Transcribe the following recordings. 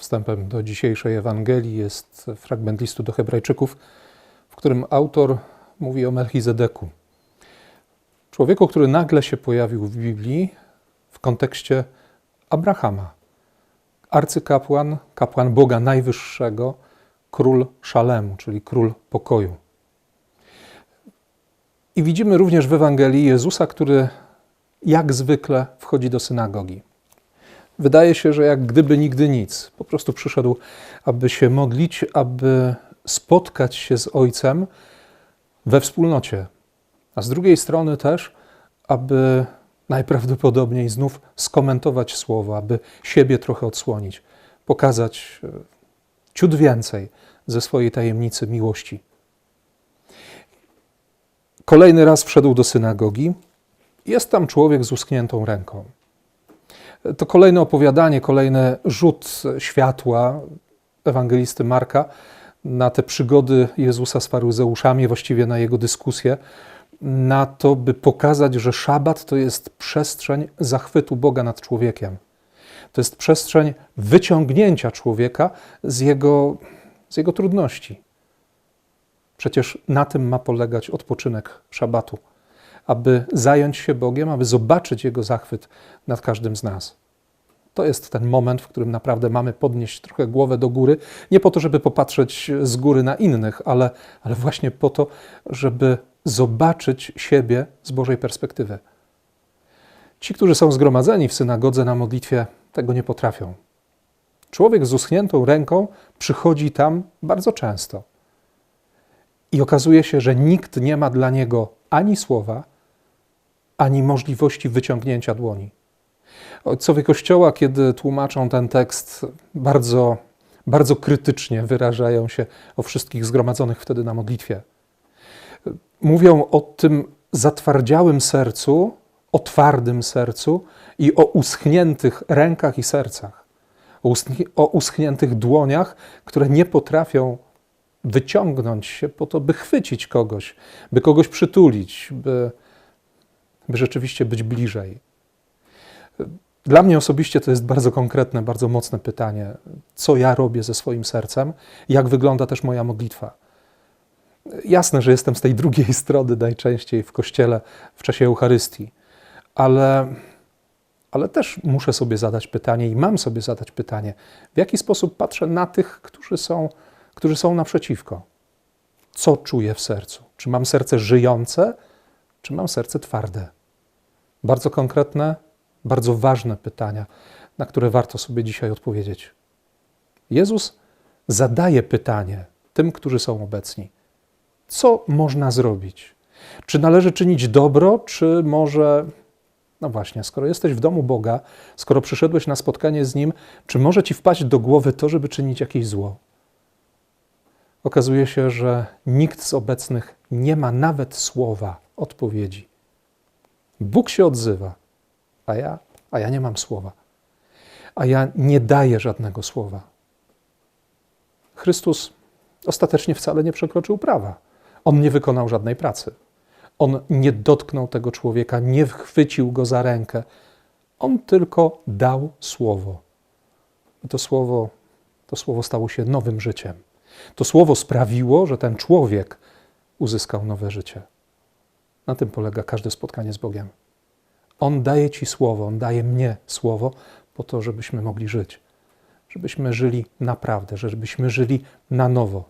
Wstępem do dzisiejszej Ewangelii jest fragment listu do Hebrajczyków, w którym autor mówi o Melchizedeku. Człowieku, który nagle się pojawił w Biblii w kontekście Abrahama. Arcykapłan, kapłan Boga Najwyższego, król szalemu, czyli król pokoju. I widzimy również w Ewangelii Jezusa, który jak zwykle wchodzi do synagogi. Wydaje się, że jak gdyby nigdy nic. Po prostu przyszedł, aby się modlić, aby spotkać się z Ojcem we wspólnocie. A z drugiej strony też, aby najprawdopodobniej znów skomentować słowo, aby siebie trochę odsłonić, pokazać e, ciut więcej ze swojej tajemnicy miłości. Kolejny raz wszedł do synagogi. Jest tam człowiek z uschniętą ręką. To kolejne opowiadanie, kolejny rzut światła ewangelisty Marka na te przygody Jezusa z faryzeuszami, właściwie na jego dyskusję, na to, by pokazać, że szabat to jest przestrzeń zachwytu Boga nad człowiekiem. To jest przestrzeń wyciągnięcia człowieka z jego, z jego trudności. Przecież na tym ma polegać odpoczynek szabatu aby zająć się Bogiem, aby zobaczyć Jego zachwyt nad każdym z nas. To jest ten moment, w którym naprawdę mamy podnieść trochę głowę do góry, nie po to, żeby popatrzeć z góry na innych, ale, ale właśnie po to, żeby zobaczyć siebie z Bożej perspektywy. Ci, którzy są zgromadzeni w synagodze na modlitwie, tego nie potrafią. Człowiek z uschniętą ręką przychodzi tam bardzo często. I okazuje się, że nikt nie ma dla niego ani słowa, ani możliwości wyciągnięcia dłoni. Ojcowie Kościoła, kiedy tłumaczą ten tekst, bardzo, bardzo krytycznie wyrażają się o wszystkich zgromadzonych wtedy na modlitwie. Mówią o tym zatwardziałym sercu, o twardym sercu i o uschniętych rękach i sercach, o uschniętych dłoniach, które nie potrafią wyciągnąć się po to, by chwycić kogoś, by kogoś przytulić, by, by rzeczywiście być bliżej. Dla mnie osobiście to jest bardzo konkretne, bardzo mocne pytanie, co ja robię ze swoim sercem, jak wygląda też moja modlitwa. Jasne, że jestem z tej drugiej strony najczęściej w kościele w czasie Eucharystii, ale, ale też muszę sobie zadać pytanie i mam sobie zadać pytanie, w jaki sposób patrzę na tych, którzy są, którzy są naprzeciwko. Co czuję w sercu? Czy mam serce żyjące, czy mam serce twarde? Bardzo konkretne, bardzo ważne pytania, na które warto sobie dzisiaj odpowiedzieć. Jezus zadaje pytanie tym, którzy są obecni: co można zrobić? Czy należy czynić dobro, czy może, no właśnie, skoro jesteś w domu Boga, skoro przyszedłeś na spotkanie z Nim, czy może ci wpaść do głowy to, żeby czynić jakieś zło? Okazuje się, że nikt z obecnych nie ma nawet słowa odpowiedzi. Bóg się odzywa, a ja, a ja nie mam słowa. A ja nie daję żadnego słowa. Chrystus ostatecznie wcale nie przekroczył prawa. On nie wykonał żadnej pracy. On nie dotknął tego człowieka, nie chwycił go za rękę. On tylko dał słowo. I to słowo, to słowo stało się nowym życiem. To słowo sprawiło, że ten człowiek uzyskał nowe życie. Na tym polega każde spotkanie z Bogiem. On daje Ci słowo, On daje mnie słowo po to, żebyśmy mogli żyć. Żebyśmy żyli naprawdę, żebyśmy żyli na nowo.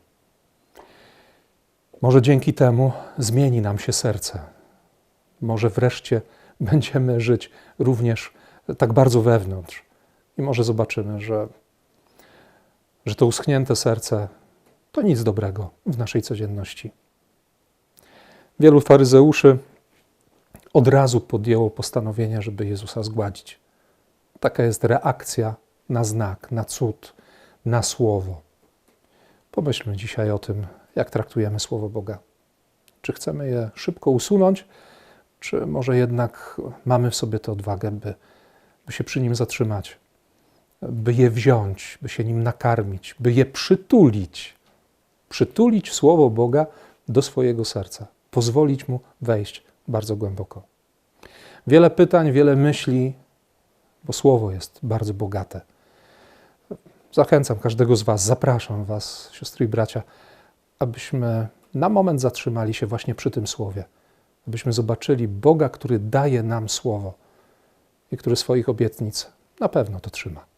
Może dzięki temu zmieni nam się serce. Może wreszcie będziemy żyć również tak bardzo wewnątrz. I może zobaczymy, że, że to uschnięte serce to nic dobrego w naszej codzienności. Wielu faryzeuszy od razu podjęło postanowienie, żeby Jezusa zgładzić. Taka jest reakcja na znak, na cud, na słowo. Pomyślmy dzisiaj o tym, jak traktujemy słowo Boga. Czy chcemy je szybko usunąć, czy może jednak mamy w sobie tę odwagę, by, by się przy nim zatrzymać, by je wziąć, by się nim nakarmić, by je przytulić, przytulić słowo Boga do swojego serca pozwolić mu wejść bardzo głęboko. Wiele pytań, wiele myśli, bo słowo jest bardzo bogate. Zachęcam każdego z Was, zapraszam Was, siostry i bracia, abyśmy na moment zatrzymali się właśnie przy tym słowie, abyśmy zobaczyli Boga, który daje nam słowo i który swoich obietnic na pewno dotrzyma.